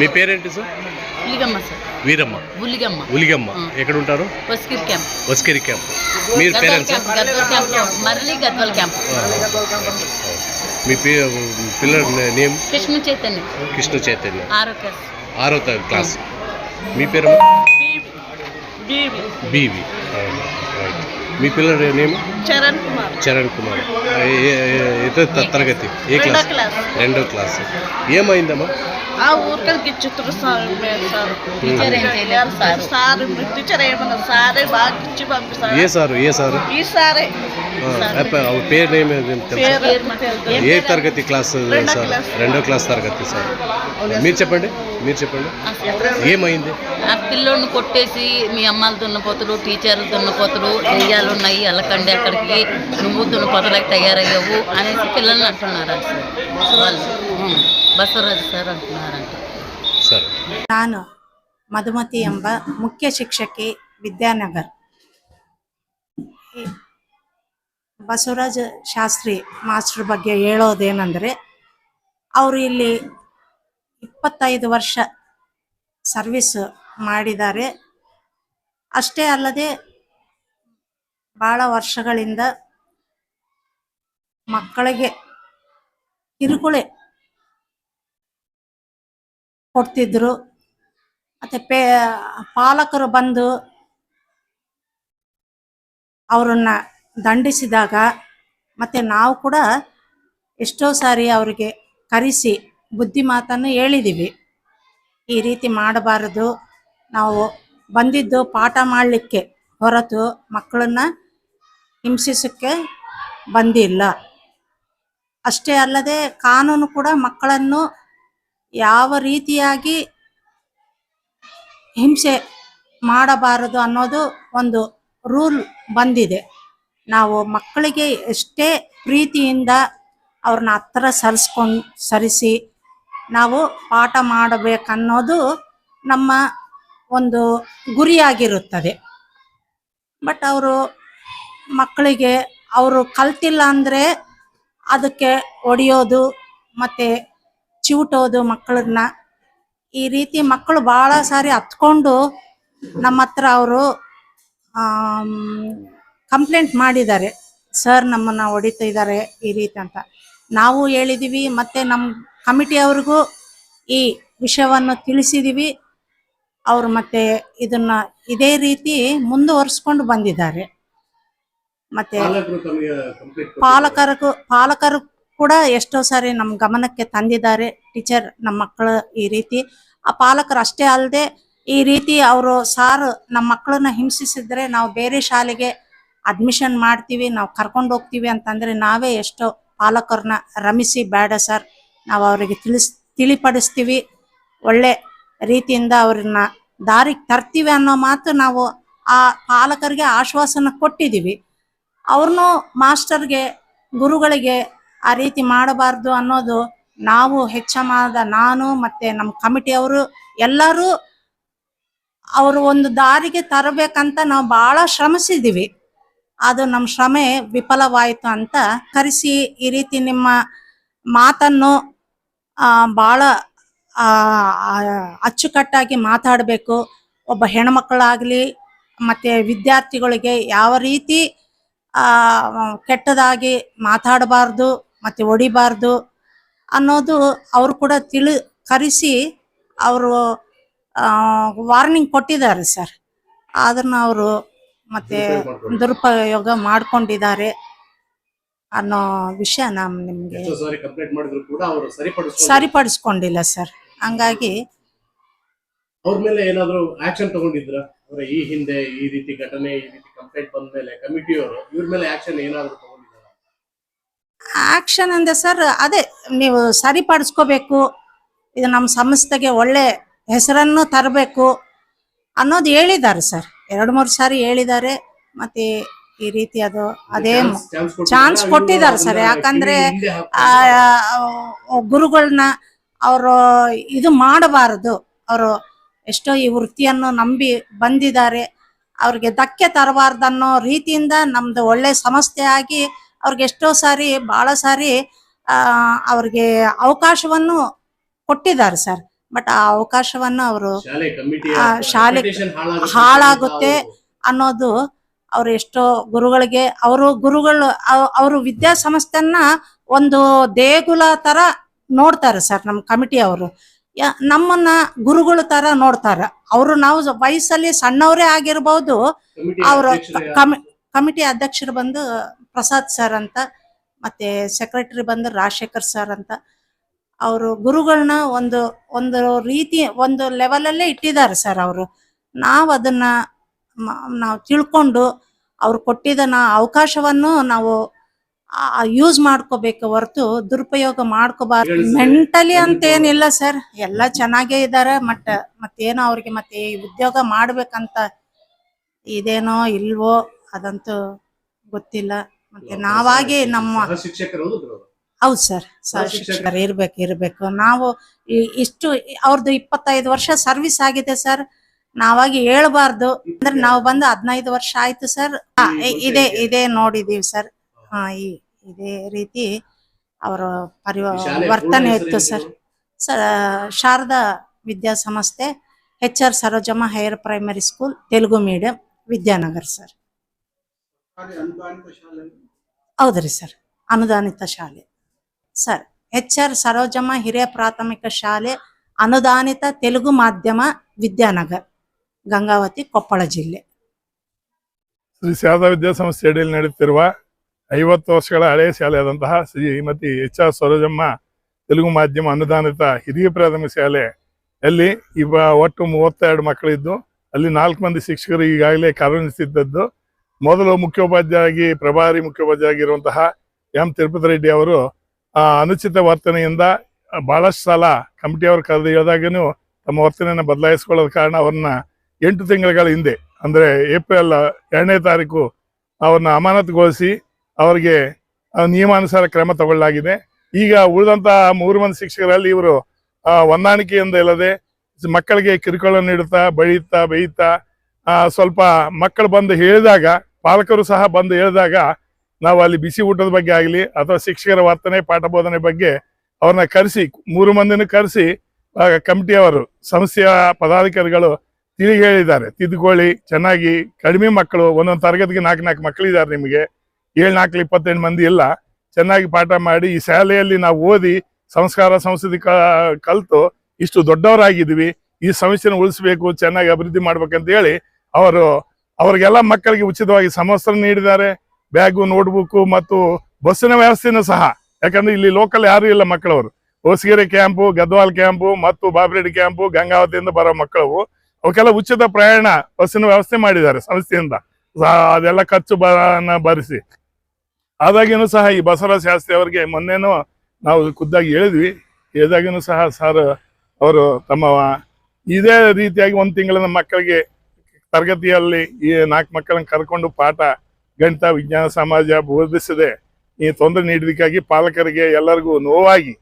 మీ పేరేంటి సార్? వీరమ్మ. పులిగమ్మ ఉలిగమ్మ ఎక్కడ ఉంటారు వస్కిర్ క్యాంప్. వస్కరి క్యాంప్. మీరు పేరెంట్స్ క్యాంప్ గద్వాల్ క్యాంప్ మరలి గద్వాల్ క్యాంప్. మీ పే పిల్లల నేమ్? కృష్ణ చైతన్య. కృష్ణ చైతన్య. ఆరో క్లాస్. ఆరో క్లాస్. మీ పేరు బీవి. మీ పిల్లల నేమ్? చరణ్ కుమార్. చరణ్ కుమార్. తరగతి. ఏ రెండో క్లాస్? రెండో క్లాస్. ఏమైందమ్మా? ఆ ఊరికలకి చిత్ర సార్ సార్. టీచర్ ఏం చేయలేదు. సార్. సార్ టీచర్ ఏమన్నా సారే బాగా ఇచ్చి పంపిస్తారు. ఏ సారు? ఏ సారు? ఈ సారే. పేరు. ఏ తరగతి క్లాస్ సార్? క్లాస్. రెండో క్లాస్ తరగతి సార్. మీరు చెప్పండి. మీరు చెప్పండి. ఏమైంది? ఆ పిల్లోడిని కొట్టేసి మీ అమ్మాలు దున్నపోతులు టీచర్లు దున్నపోతులు దెయ్యాలు ఉన్నాయి వెళ్ళకండి అక్కడికి నువ్వు దున్నపోతలకు తయారయ్యావు అనేసి పిల్లల్ని అంటున్నారు సార్ వాళ్ళు ఉం. బసవరాజు సార్ అంటున్నారంట సరే ನಾನು ಮಧುಮತಿ ಎಂಬ ಮುಖ್ಯ ಶಿಕ್ಷಕಿ ವಿದ್ಯಾನಗರ್ ಈ ಬಸವರಾಜ ಶಾಸ್ತ್ರಿ ಮಾಸ್ಟರ್ ಬಗ್ಗೆ ಹೇಳೋದೇನೆಂದರೆ ಅವರು ಇಲ್ಲಿ ಇಪ್ಪತ್ತೈದು ವರ್ಷ ಸರ್ವಿಸ್ ಮಾಡಿದ್ದಾರೆ ಅಷ್ಟೇ ಅಲ್ಲದೆ ಭಾಳ ವರ್ಷಗಳಿಂದ ಮಕ್ಕಳಿಗೆ ಕಿರುಕುಳೆ ಕೊಡ್ತಿದ್ರು. ಮತ್ತೆ ಪೇ, ಪಾಲಕರು ಬಂದು ಅವರನ್ನ ದಂಡಿಸಿದಾಗ ಮತ್ತೆ ನಾವು ಕೂಡ ಎಷ್ಟೋ ಸಾರಿ ಅವರಿಗೆ ಕರೆಸಿ ಬುದ್ಧಿ ಮಾತನ್ನು ಹೇಳಿದ್ದೀವಿ ಈ ರೀತಿ ಮಾಡಬಾರದು. ನಾವು ಬಂದಿದ್ದು ಪಾಠ ಮಾಡಲಿಕ್ಕೆ ಹೊರತು ಮಕ್ಕಳನ್ನ ಹಿಂಸಿಸಕ್ಕೆ ಬಂದಿಲ್ಲ. ಅಷ್ಟೇ ಅಲ್ಲದೆ ಕಾನೂನು ಕೂಡ ಮಕ್ಕಳನ್ನು ಯಾವ ರೀತಿಯಾಗಿ ಹಿಂಸೆ ಮಾಡಬಾರದು ಅನ್ನೋದು ಒಂದು ರೂಲ್ ಬಂದಿದೆ. ನಾವು ಮಕ್ಕಳಿಗೆ ಎಷ್ಟೇ ಪ್ರೀತಿಯಿಂದ ಅವ್ರನ್ನ ಹತ್ರ ಸರಿಸ್ಕೊಂಡು, ಸರಿಸಿ ನಾವು ಪಾಠ ಮಾಡಬೇಕನ್ನೋದು ನಮ್ಮ ಒಂದು ಗುರಿಯಾಗಿರುತ್ತದೆ. ಬಟ್ ಅವರು ಮಕ್ಕಳಿಗೆ ಅವರು ಕಲ್ತಿಲ್ಲ ಅಂದ್ರೆ ಅದಕ್ಕೆ ಹೊಡೆಯೋದು ಮತ್ತೆ ಚಿವುಟೋದು ಮಕ್ಕಳನ್ನ. ಈ ರೀತಿ ಮಕ್ಕಳು ಬಹಳ ಸಾರಿ ಹತ್ಕೊಂಡು ನಮ್ಮ ಹತ್ರ ಅವರು ಕಂಪ್ಲೇಂಟ್ ಮಾಡಿದ್ದಾರೆ. ಸರ್, ನಮ್ಮನ್ನ ಹೊಡಿತಾ ಇದ್ದಾರೆ ಈ ರೀತಿ ಅಂತ. ನಾವು ಹೇಳಿದ್ದೀವಿ ಮತ್ತೆ ನಮ್ಮ ಕಮಿಟಿಯವ್ರಿಗೂ ಈ ವಿಷಯವನ್ನು ತಿಳಿಸಿದ್ದೀವಿ ಅವರು ಮತ್ತೆ ಇದನ್ನ ಇದೇ ರೀತಿ ಮುಂದುವರಿಸ್ಕೊಂಡು ಬಂದಿದ್ದಾರೆ. ಮತ್ತೆ ಪಾಲಕರು ಪಾಲಕರಿಗೂ ಪಾಲಕರು ಕೂಡ ಎಷ್ಟೋ ಸಾರಿ ನಮ್ಮ ಗಮನಕ್ಕೆ ತಂದಿದ್ದಾರೆ ಟೀಚರ್ ನಮ್ಮ ಮಕ್ಕಳು ಈ ರೀತಿ. ಆ ಪಾಲಕರು ಅಷ್ಟೇ ಅಲ್ಲದೆ ಈ ರೀತಿ ಅವರು ಸಾರ್ ನಮ್ಮ ಮಕ್ಕಳನ್ನ ಹಿಂಸಿಸಿದ್ರೆ ನಾವು ಬೇರೆ ಶಾಲೆಗೆ ಅಡ್ಮಿಷನ್ ಮಾಡ್ತೀವಿ ನಾವು ಕರ್ಕೊಂಡು ಹೋಗ್ತೀವಿ ಅಂತಂದ್ರೆ ನಾವೇ ಎಷ್ಟೋ ಪಾಲಕರನ್ನ ರಮಿಸಿ ಬೇಡ ಸರ್ ನಾವು ಅವರಿಗೆ ತಿಳಿಸ್ ತಿಳಿಪಡಿಸ್ತೀವಿ. ಒಳ್ಳೆ ರೀತಿಯಿಂದ ಅವ್ರನ್ನ ದಾರಿಗೆ ತರ್ತೀವಿ ಅನ್ನೋ ಮಾತು ನಾವು ಆ ಪಾಲಕರಿಗೆ ಆಶ್ವಾಸನ ಕೊಟ್ಟಿದ್ದೀವಿ. ಅವ್ರನ್ನೂ ಮಾಸ್ಟರ್ಗೆ, ಗುರುಗಳಿಗೆ ಆ ರೀತಿ ಮಾಡಬಾರ್ದು ಅನ್ನೋದು ನಾವು ಹೆಚ್ಚಮಾದ ನಾನು ಮತ್ತೆ ನಮ್ಮ ಕಮಿಟಿಯವರು ಎಲ್ಲರೂ ಅವರು ಒಂದು ದಾರಿಗೆ ತರಬೇಕಂತ ನಾವು ಬಹಳ ಶ್ರಮಿಸಿದ್ದೀವಿ. ಅದು ನಮ್ಮ ಶ್ರಮೆ ವಿಫಲವಾಯಿತು ಅಂತ ಕರೆಸಿ ಈ ರೀತಿ ನಿಮ್ಮ ಮಾತನ್ನು ಬಹಳ ಅಚ್ಚುಕಟ್ಟಾಗಿ ಮಾತಾಡಬೇಕು. ಒಬ್ಬ ಹೆಣ್ಮಕ್ಕಳಾಗಲಿ ಮತ್ತೆ ವಿದ್ಯಾರ್ಥಿಗಳಿಗೆ ಯಾವ ರೀತಿ ಆ, ಕೆಟ್ಟದಾಗಿ ಮಾತಾಡಬಾರ್ದು ಮತ್ತೆ ಹೊಡಿಬಾರ್ದು ಅನ್ನೋದು ಅವರು ಕೂಡ ತಿಳಿ ಕರೆಸಿ ಅವರು ವಾರ್ನಿಂಗ್ ಕೊಟ್ಟಿದ್ದಾರೆ ಸರ್. ಅದನ್ನ ಅವರು ಮತ್ತೆ ದುರುಪಯೋಗ ಮಾಡ್ಕೊಂಡಿದ್ದಾರೆ. ಅನ್ನೋ ವಿಷಯ ನಾನು ನಿಮಗೆ ಸರಿಪಡಿಸ್ಕೊಂಡಿಲ್ಲ ಸರ್. ಹಂಗಾಗಿ ಅವ್ರ ಮೇಲೆ ಏನಾದ್ರು ಆಕ್ಷನ್ ತಗೊಂಡಿದ್ರ? ಅವರ ಈ ಹಿಂದೆ ಈ ರೀತಿ ಘಟನೆ ಈ ರೀತಿ ಕಂಪ್ಲೇಂಟ್ ಬಂದ ಮೇಲೆ ಕಮಿಟಿಯವರು ಇವ್ರ ಮೇಲೆ ಆಕ್ಷನ್ ಏನಾದ್ರು ತಗೊಂಡಿದ್ದಾರ ಆಕ್ಷನ್ ಅಂದ್ರೆ ಸರ್ ಅದೇ ನೀವು ಸರಿಪಡಿಸ್ಕೋಬೇಕು. ಇದು ನಮ್ಮ ಸಂಸ್ಥೆಗೆ ಒಳ್ಳೆ ಹೆಸರನ್ನು ತರಬೇಕು ಅನ್ನೋದು ಹೇಳಿದ್ದಾರೆ ಸರ್ ಎರಡು ಮೂರು ಸಾರಿ ಹೇಳಿದ್ದಾರೆ. ಮತ್ತೆ ಈ ರೀತಿ ಅದು ಅದೇ ಚಾನ್ಸ್ ಕೊಟ್ಟಿದ್ದಾರೆ. ಸರ್ ಯಾಕಂದ್ರೆ ಆ ಗುರುಗಳನ್ನ ಅವರು ಇದು ಮಾಡಬಾರದು. ಅವರು ಎಷ್ಟೋ ಈ ವೃತ್ತಿಯನ್ನು ನಂಬಿ ಬಂದಿದ್ದಾರೆ. ಅವ್ರಿಗೆ ಧಕ್ಕೆ ತರಬಾರ್ದನ್ನೋ ರೀತಿಯಿಂದ ನಮ್ದು ಒಳ್ಳೆ ಸಮಸ್ಯೆ ಆಗಿ ಅವ್ರಿಗೆ ಎಷ್ಟೋ ಸಾರಿ ಬಹಳ ಸಾರಿ ಆ ಅವ್ರಿಗೆ ಅವಕಾಶವನ್ನು ಕೊಟ್ಟಿದ್ದಾರೆ ಸರ್. ಬಟ್ ಆ ಅವಕಾಶವನ್ನು ಅವರು ಶಾಲೆ ಹಾಳಾಗುತ್ತೆ ಅನ್ನೋದು ಅವ್ರು ಎಷ್ಟೋ ಗುರುಗಳಿಗೆ ಅವರು ಗುರುಗಳು ಅವ್- ಅವರು ವಿದ್ಯಾಸಂಸ್ಥೆಯನ್ನ ಒಂದು ದೇಗುಲ ತರ ನೋಡ್ತಾರೆ ಸರ್ ನಮ್ಮ ಕಮಿಟಿ ಅವರು. ನಮ್ಮನ್ನ ಗುರುಗಳ ತರ ನೋಡ್ತಾರ. ಅವರು ನಾವು ವಯಸ್ಸಲ್ಲಿ ಸಣ್ಣವರೇ ಆಗಿರ್ಬೋದು. ಅವರು ಕಮಿಟಿ ಅಧ್ಯಕ್ಷರು ಬಂದು ಪ್ರಸಾದ್ ಸರ್ ಅಂತ ಮತ್ತೆ ಸೆಕ್ರೆಟರಿ ಬಂದು ರಾಜಶೇಖರ್ ಸರ್ ಅಂತ ಅವರು ಗುರುಗಳನ್ನ ಒಂದು ಒಂದು ರೀತಿ ಒಂದು ಲೆವೆಲಲ್ಲೇ ಇಟ್ಟಿದ್ದಾರೆ ಸರ್ ಅವರು. ನಾವು ಅದನ್ನ ನಾವು ತಿಳ್ಕೊಂಡು ಅವ್ರು ಕೊಟ್ಟಿದ್ದನ ಅವಕಾಶವನ್ನು ನಾವು ಯೂಸ್ ಮಾಡ್ಕೋಬೇಕು ಹೊರತು ದುರುಪಯೋಗ ಮಾಡ್ಕೋಬಾರ್ದು ಮೆಂಟಲಿ ಅಂತ ಏನಿಲ್ಲ ಸರ್ ಎಲ್ಲ ಚೆನ್ನಾಗೇ ಇದ್ದಾರೆ ಮತ್ತೆ ಮತ್ತೇನೋ ಅವ್ರಿಗೆ ಮತ್ತೆ ಉದ್ಯೋಗ ಮಾಡ್ಬೇಕಂತ ಇದೇನೋ ಇಲ್ವೋ ಅದಂತೂ ಗೊತ್ತಿಲ್ಲ. ಮತ್ತೆ ನಾವಾಗಿ ನಮ್ಮ ಶಿಕ್ಷಕರು ಹೌದು ಸರ್ ಶಿಕ್ಷಕರು. ಇರ್ಬೇಕು ಇರ್ಬೇಕು. ನಾವು ಇಷ್ಟು ಅವ್ರದ್ದು ಇಪ್ಪತ್ತೈದು ವರ್ಷ ಸರ್ವಿಸ್ ಆಗಿದೆ ಸರ್ ನಾವಾಗಿ ಹೇಳ್ಬಾರ್ದು. ಅಂದ್ರೆ ನಾವು ಬಂದು ಹದಿನೈದು ವರ್ಷ ಆಯ್ತು ಸರ್ ಇದೇ ಇದೇ ನೋಡಿದೀವಿ ಸರ್ ಹಾ ಇದೇ ರೀತಿ ಅವರ ವರ್ತನೆ ಇತ್ತು ಸರ್. ಸರ್ ಶಾರದಾ ವಿದ್ಯಾಸಂಸ್ಥೆ H R Sarojamma higher primary school Telugu medium Vidyanagar sir. ಹೌದ್ರಿ ಸರ್ ಅನುದಾನಿತ ಶಾಲೆ. ಸರ್ ಎಚ್ ಆರ್ ಸರೋಜಮ್ಮ ಹಿರಿಯ ಪ್ರಾಥಮಿಕ ಶಾಲೆ ಅನುದಾನಿತ ತೆಲುಗು ಮಾಧ್ಯಮ ವಿದ್ಯಾನಗರ್ ಗಂಗಾವತಿ ಕೊಪ್ಪಳ ಜಿಲ್ಲೆ. ಶ್ರೀ ಶಾರದಾ ವಿದ್ಯಾಸಂಸ್ಥೆ ಅಡಿಯಲ್ಲಿ ನಡೆಯುತ್ತಿರುವ ಐವತ್ತು ವರ್ಷಗಳ ಹಳೆಯ ಶಾಲೆಯಾದಂತಹ ಶ್ರೀಮತಿ ಎಚ್ ಆರ್ ಸರೋಜಮ್ಮ ತೆಲುಗು ಮಾಧ್ಯಮ ಅನುದಾನಿತ ಹಿರಿಯ ಪ್ರಾಥಮಿಕ ಶಾಲೆ. ಅಲ್ಲಿ ಇವ ಒಟ್ಟು ಮೂವತ್ತೆರಡು ಮಕ್ಕಳಿದ್ದು. ಅಲ್ಲಿ ನಾಲ್ಕು ಮಂದಿ ಶಿಕ್ಷಕರು ಈಗಾಗಲೇ ಕಾರ್ಯನಿರ್ವಹಿಸುತ್ತಿದ್ದದ್ದು. ಮೊದಲು ಮುಖ್ಯೋಪಾಧ್ಯಾಯರಾಗಿ ಪ್ರಭಾರಿ ಮುಖ್ಯೋಪಾಧ್ಯಾಯರಾಗಿರುವಂತಹ ಎಂ ತಿರುಪತಿ ರೆಡ್ಡಿ ಅವರು ಆ, ಅನುಚಿತ ವರ್ತನೆಯಿಂದ ಬಹಳಷ್ಟು ಸಲ ಕಮಿಟಿಯವರು ಕರೆದು ಹೇಳಿದಾಗೂ ತಮ್ಮ ವರ್ತನೆಯನ್ನು ಬದಲಾಯಿಸಿಕೊಳ್ಳೋದ ಕಾರಣ ಅವ್ರನ್ನ ಎಂಟು ತಿಂಗಳ ಹಿಂದೆ ಅಂದ್ರೆ ಏಪ್ರಿಲ್ ಎರಡನೇ ತಾರೀಕು ಅವ್ರನ್ನ ಅಮಾನತುಗೊಳಿಸಿ ಅವರಿಗೆ ನಿಯಮಾನುಸಾರ ಕ್ರಮ ತಗೊಳ್ಳಲಾಗಿದೆ. ಈಗ ಉಳಿದಂತಹ ಮೂರು ಮಂದಿ ಶಿಕ್ಷಕರಲ್ಲಿ ಇವರು ಹೊಂದಾಣಿಕೆಯಿಂದ ಇಲ್ಲದೆ ಮಕ್ಕಳಿಗೆ ಕಿರುಕುಳ ನೀಡುತ್ತಾ ಬೆಳೆಯುತ್ತಾ ಬೇಯುತ್ತಾ ಸ್ವಲ್ಪ ಮಕ್ಕಳು ಬಂದು ಹೇಳಿದಾಗ, ಪಾಲಕರು ಸಹ ಬಂದು ಹೇಳಿದಾಗ, ನಾವು ಅಲ್ಲಿ ಬಿಸಿ ಊಟದ ಬಗ್ಗೆ ಆಗಲಿ ಅಥವಾ ಶಿಕ್ಷಕರ ವರ್ತನೆ, ಪಾಠ ಬೋಧನೆ ಬಗ್ಗೆ ಅವ್ರನ್ನ ಕರೆಸಿ, ಮೂರು ಮಂದಿನ ಕರೆಸಿ ಕಮಿಟಿಯವರು, ಸಂಸ್ಥೆಯ ಪದಾಧಿಕಾರಿಗಳು ತಿಳಿ ಹೇಳಿದ್ದಾರೆ ತಿದ್ದುಕೊಳ್ಳಿ, ಚೆನ್ನಾಗಿ, ಕಡಿಮೆ ಮಕ್ಕಳು, ಒಂದೊಂದು ತರಗತಿಗೆ ನಾಲ್ಕು ನಾಲ್ಕು ಮಕ್ಕಳಿದ್ದಾರೆ ನಿಮಗೆ. ಏಳು ನಾಲ್ಕು ಇಪ್ಪತ್ತೆಂಟು ಮಂದಿ ಇಲ್ಲ ಚೆನ್ನಾಗಿ ಪಾಠ ಮಾಡಿ ಈ ಶಾಲೆಯಲ್ಲಿ ನಾವು ಓದಿ ಸಂಸ್ಕಾರ ಸಂಸ್ಕೃತಿ ಕಲ್ತು ಇಷ್ಟು ದೊಡ್ಡವರಾಗಿದ್ವಿ. ಈ ಸಮಸ್ಯೆನ ಉಳಿಸ್ಬೇಕು, ಚೆನ್ನಾಗಿ ಅಭಿವೃದ್ಧಿ ಮಾಡ್ಬೇಕಂತ ಹೇಳಿ ಅವರು ಅವರಿಗೆಲ್ಲ ಮಕ್ಕಳಿಗೆ ಉಚಿತವಾಗಿ ಸಮವಸ್ತ್ರ ನೀಡಿದ್ದಾರೆ. ಬ್ಯಾಗು, ನೋಟ್ಬುಕ್ಕು ಮತ್ತು ಬಸ್ಸಿನ ವ್ಯವಸ್ಥೆನೂ ಸಹ. ಯಾಕಂದ್ರೆ ಇಲ್ಲಿ ಲೋಕಲ್ ಯಾರು ಇಲ್ಲ ಮಕ್ಕಳವರು. ಹೊಸಗೆರೆ ಕ್ಯಾಂಪು, ಗದ್ವಾಲ್ ಕ್ಯಾಂಪು ಮತ್ತು ಬಾಬ್ರೆಡ್ ಕ್ಯಾಂಪು, ಗಂಗಾವತಿಯಿಂದ ಬರೋ ಮಕ್ಕಳು ಅವಕ್ಕೆಲ್ಲ ಉಚಿತ ಪ್ರಯಾಣ ಬಸ್ಸಿನ ವ್ಯವಸ್ಥೆ ಮಾಡಿದ್ದಾರೆ ಸಂಸ್ಥೆಯಿಂದ. ಅದೆಲ್ಲ ಖರ್ಚು ಬರ ಭರಿಸಿ. ಆದಾಗಿನೂ ಸಹ ಈ ಬಸವರಾಜ ಶಾಸ್ತ್ರಿ ಅವರಿಗೆ ಮೊನ್ನೆನೂ ನಾವು ಖುದ್ದಾಗಿ ಹೇಳಿದ್ವಿ. ಹೇಳಿದಾಗೇನು ಸಹ ಸರ್ ಅವರು ತಮ್ಮ ಇದೇ ರೀತಿಯಾಗಿ ಒಂದು ತಿಂಗಳ ಮಕ್ಕಳಿಗೆ ತರಗತಿಯಲ್ಲಿ ಈ ನಾಲ್ಕು ಮಕ್ಕಳನ್ನ ಕರ್ಕೊಂಡು ಪಾಠ, ಗಣಿತ, ವಿಜ್ಞಾನ, ಸಮಾಜ ಬೋಧಿಸದೆ ಈ ತೊಂದರೆ ನೀಡಿದಕ್ಕಾಗಿ ಪಾಲಕರಿಗೆ ಎಲ್ಲರಿಗೂ ನೋವಾಗಿ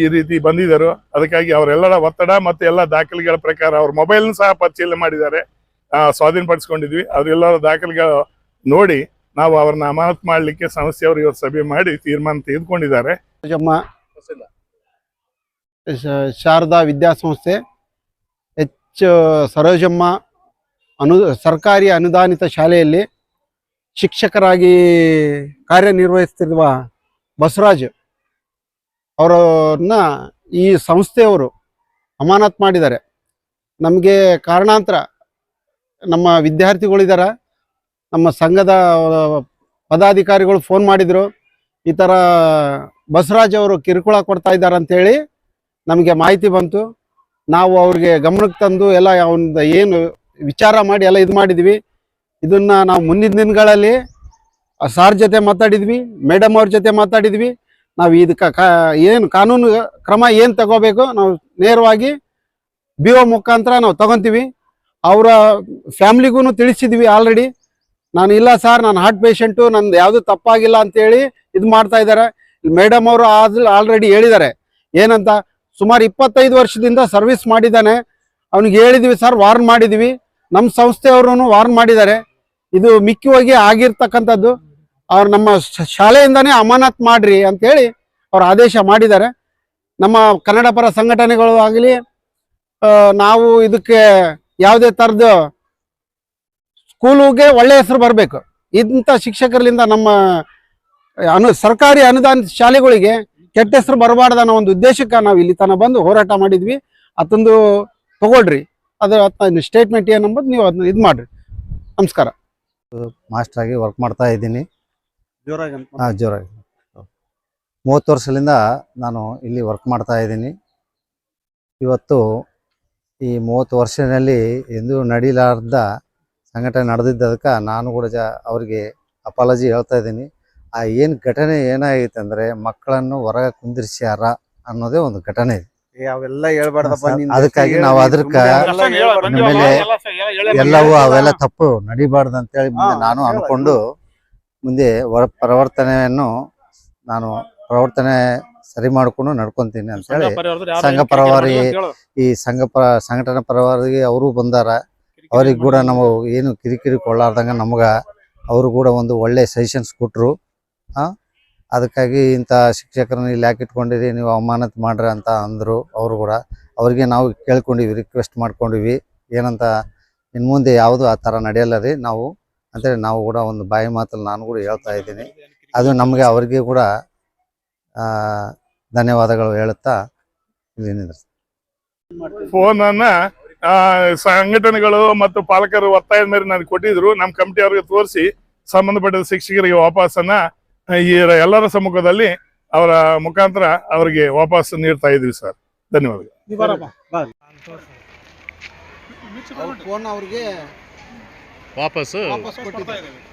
ಈ ರೀತಿ ಬಂದಿದ್ದರು. ಅದಕ್ಕಾಗಿ ಅವರೆಲ್ಲರ ಒತ್ತಡ ಮತ್ತು ಎಲ್ಲ ದಾಖಲೆಗಳ ಪ್ರಕಾರ ಅವ್ರ ಮೊಬೈಲ್ನ ಸಹ ಪರಿಶೀಲನೆ ಮಾಡಿದ್ದಾರೆ. ಸ್ವಾಧೀನಪಡಿಸ್ಕೊಂಡಿದ್ವಿ. ಅವರೆಲ್ಲರ ದಾಖಲೆಗಳು ನೋಡಿ ನಾವು ಅವ್ರನ್ನ ಅಮಾನತ್ ಮಾಡಲಿಕ್ಕೆ ಸಂಸ್ಥೆಯವರು ಇವತ್ತು ಸಭೆ ಮಾಡಿ ತೀರ್ಮಾನ ತೆಗೆದುಕೊಂಡಿದ್ದಾರೆ. ಶಾರದಾ ವಿದ್ಯಾಸಂಸ್ಥೆ ಎಚ್ ಸರೋಜಮ್ಮ ಅನು ಸರ್ಕಾರಿ ಅನುದಾನಿತ ಶಾಲೆಯಲ್ಲಿ ಶಿಕ್ಷಕರಾಗಿ ಕಾರ್ಯನಿರ್ವಹಿಸ್ತಿರುವ ಬಸವರಾಜ್ ಅವರನ್ನ ಈ ಸಂಸ್ಥೆಯವರು ಅಮಾನತ್ ಮಾಡಿದ್ದಾರೆ. ನಮಗೆ ಕಾರಣಾಂತರ ನಮ್ಮ ವಿದ್ಯಾರ್ಥಿಗಳಿದ್ದಾರೆ ನಮ್ಮ ಸಂಘದ ಪದಾಧಿಕಾರಿಗಳು ಫೋನ್ ಮಾಡಿದರು. ಈ ಥರ ಬಸವರಾಜ್ ಅವರು ಕಿರುಕುಳ ಕೊಡ್ತಾ ಇದ್ದಾರೆ ಅಂತೇಳಿ ನಮಗೆ ಮಾಹಿತಿ ಬಂತು. ನಾವು ಅವ್ರಿಗೆ ಗಮನಕ್ಕೆ ತಂದು ಎಲ್ಲ ಅವನ ಏನು ವಿಚಾರ ಮಾಡಿ ಎಲ್ಲ ಇದು ಮಾಡಿದ್ವಿ. ಇದನ್ನ ನಾವು ಮುಂದಿನ ದಿನಗಳಲ್ಲಿ ಸಾರ್ ಜೊತೆ ಮಾತಾಡಿದ್ವಿ ಮೇಡಮ್ ಅವ್ರ ಜೊತೆ ಮಾತಾಡಿದ್ವಿ. ನಾವು ಇದಕ್ಕೆ ಏನು ಕಾನೂನು ಕ್ರಮ ಏನು ತಗೋಬೇಕು ನಾವು ನೇರವಾಗಿ ಬಿ ಒ ಮುಖಾಂತರ ನಾವು ತಗೊಂತೀವಿ. ಅವರ ಫ್ಯಾಮ್ಲಿಗೂ ತಿಳಿಸಿದ್ವಿ ಆಲ್ರೆಡಿ ನಾನು ಇಲ್ಲ ಸರ್ ನಾನು ಹಾರ್ಟ್ ಪೇಷಂಟು ನಂದು ಯಾವುದು ತಪ್ಪಾಗಿಲ್ಲ ಅಂತೇಳಿ ಇದು ಮಾಡ್ತಾ ಇದ್ದಾರೆ. ಮೇಡಮ್ ಅವರು ಆಲ್ರೆಡಿ ಹೇಳಿದ್ದಾರೆ. ಏನಂತ, ಸುಮಾರು ಇಪ್ಪತ್ತೈದು ವರ್ಷದಿಂದ ಸರ್ವಿಸ್ ಮಾಡಿದ್ದಾನೆ. ಅವ್ನಿಗೆ ಹೇಳಿದ್ವಿ ಸರ್ ವಾರ್ನ್ ಮಾಡಿದ್ವಿ. ನಮ್ಮ ಸಂಸ್ಥೆಯವರು ವಾರ್ನ್ ಮಾಡಿದ್ದಾರೆ. ಇದು ಮಿಕ್ಕವಾಗಿ ಆಗಿರ್ತಕ್ಕಂಥದ್ದು. ಅವ್ರು ನಮ್ಮ ಶಾಲೆಯಿಂದಾನೇ ಅಮಾನತ್ ಮಾಡ್ರಿ ಅಂತೇಳಿ ಅವ್ರು ಆದೇಶ ಮಾಡಿದ್ದಾರೆ. ನಮ್ಮ ಕನ್ನಡ ಪರ ಸಂಘಟನೆಗಳು ಆಗಲಿ ನಾವು ಇದಕ್ಕೆ ಯಾವುದೇ ಥರದ ಸ್ಕೂಲುಗೆ ಒಳ್ಳೆಯ ಹೆಸರು ಬರಬೇಕು. ಇಂಥ ಶಿಕ್ಷಕರಿಂದ ನಮ್ಮ ಅನು ಸರ್ಕಾರಿ ಅನುದಾನಿತ ಶಾಲೆಗಳಿಗೆ ಕೆಟ್ಟ ಹೆಸರು ಬರಬಾರ್ದು ಅನ್ನೋ ಒಂದು ಉದ್ದೇಶಕ್ಕೆ ನಾವು ಇಲ್ಲಿ ತನಕ ಬಂದು ಹೋರಾಟ ಮಾಡಿದ್ವಿ. ಅದೊಂದು ತಗೊಳ್ರಿ. ಅದರ ಸ್ಟೇಟ್ಮೆಂಟ್ ಏನಂಬುದು ನೀವು ಅದನ್ನ ಇದು ಮಾಡ್ರಿ. ನಮಸ್ಕಾರ. ಮಾಸ್ಟರ್ ಆಗಿ ವರ್ಕ್ ಮಾಡ್ತಾ ಇದ್ದೀನಿ. ಜೋರಾಗಿ ಹಾ, ಜೋರಾಗಿ. ಮೂವತ್ತು ವರ್ಷದಿಂದ ನಾನು ಇಲ್ಲಿ ವರ್ಕ್ ಮಾಡ್ತಾ ಇದ್ದೀನಿ. ಇವತ್ತು ಈ ಮೂವತ್ತು ವರ್ಷದಲ್ಲಿ ಎಂದೂ ನಡೀಲಾರ್ದ ಸಂಘಟನೆ ನಡೆದಿದ್ದದಕ್ಕೆ ನಾನು ಕೂಡ ಜ ಅವರಿಗೆ ಅಪಾಲಜಿ ಹೇಳ್ತಾ ಇದ್ದೀನಿ. ಆ ಏನು ಘಟನೆ ಏನಾಗೈತೆ ಅಂದರೆ ಮಕ್ಕಳನ್ನು ಹೊರಗೆ ಕುಂದಿರ್ಸ್ಯಾರ ಅನ್ನೋದೇ ಒಂದು ಘಟನೆ ಇದೆ. ಅವೆಲ್ಲ ಹೇಳ್ಬಾರ್ದಪ್ಪ ಅದಕ್ಕಾಗಿ ನಾವು ಅದಕ್ಕೆ ಎಲ್ಲವೂ ಅವೆಲ್ಲ ತಪ್ಪು ನಡಿಬಾರ್ದು ಅಂತೇಳಿ ಮುಂದೆ ನಾನು ಅನ್ಕೊಂಡು ಮುಂದೆ ಪ್ರವರ್ತನೆಯನ್ನು ಪರಿವರ್ತನೆಯನ್ನು ನಾನು ಪ್ರವರ್ತನೆ ಸರಿ ಮಾಡ್ಕೊಂಡು ನಡ್ಕೊಂತೀನಿ ಅಂತೇಳಿ ಸಂಘ ಪರವಾರಿ ಈ ಸಂಘ ಸಂಘಟನಾ ಪರವಾರಿಗೆ ಅವರು ಬಂದಾರ. ಅವ್ರಿಗೆ ಕೂಡ ನಾವು ಏನು ಕಿರಿಕಿರಿ ಕೊಡಲಾರ್ದಂಗ ನಮ್ಗೆ ಅವರು ಕೂಡ ಒಂದು ಒಳ್ಳೆ ಸಜೆಷನ್ಸ್ ಕೊಟ್ಟರು ಅದಕ್ಕಾಗಿ ಇಂಥ ಶಿಕ್ಷಕರನ್ನ ಇಲ್ಲಿ ಯಾಕೆ ಇಟ್ಕೊಂಡಿರಿ, ನೀವು ಅವಮಾನತ್ ಮಾಡ್ರಿ ಅಂತ ಅಂದರು ಅವರು ಕೂಡ. ಅವ್ರಿಗೆ ನಾವು ಕೇಳ್ಕೊಂಡಿವಿ ರಿಕ್ವೆಸ್ಟ್ ಮಾಡ್ಕೊಂಡಿವಿ. ಏನಂತ ಇನ್ನು ಮುಂದೆ ಯಾವುದು ಆ ಥರ ನಡೆಯಲ್ಲ ರೀ ನಾವು ಅಂತೇಳಿ ನಾವು ಕೂಡ ಒಂದು ಬಾಯಿ ಮಾತಲ್ಲಿ ನಾನು ಕೂಡ ಹೇಳ್ತಾ ಇದ್ದೀನಿ. ಅದು ನಮಗೆ ಅವ್ರಿಗೆ ಕೂಡ ಧನ್ಯವಾದಗಳು ಹೇಳುತ್ತಾ ಇಲ್ಲಿ ನಿಂದ್ರಿಸ್ತೀನಿ. ಸಂಘಟನೆಗಳು ಮತ್ತು ಪಾಲಕರು ಒತ್ತಾಯದ ಮೇಲೆ ನನಗೆ ಕೊಟ್ಟಿದ್ರು. ನಮ್ಮ ಕಮಿಟಿ ಅವ್ರಿಗೆ ತೋರಿಸಿ ಸಂಬಂಧಪಟ್ಟ ಶಿಕ್ಷಕರಿಗೆ ವಾಪಸ್ಸನ್ನ ಈ ಎಲ್ಲರ ಸಮ್ಮುಖದಲ್ಲಿ ಅವರ ಮುಖಾಂತರ ಅವರಿಗೆ ವಾಪಸ್ ನೀಡ್ತಾ ಇದ್ವಿ ಸರ್. ಧನ್ಯವಾದಗಳು. ಫೋನ್ ಅವ್ರಿಗೆ ವಾಪಸ್ ವಾಪಸ್ ಕೊಟ್ಟಿದ್ದಾರೆ.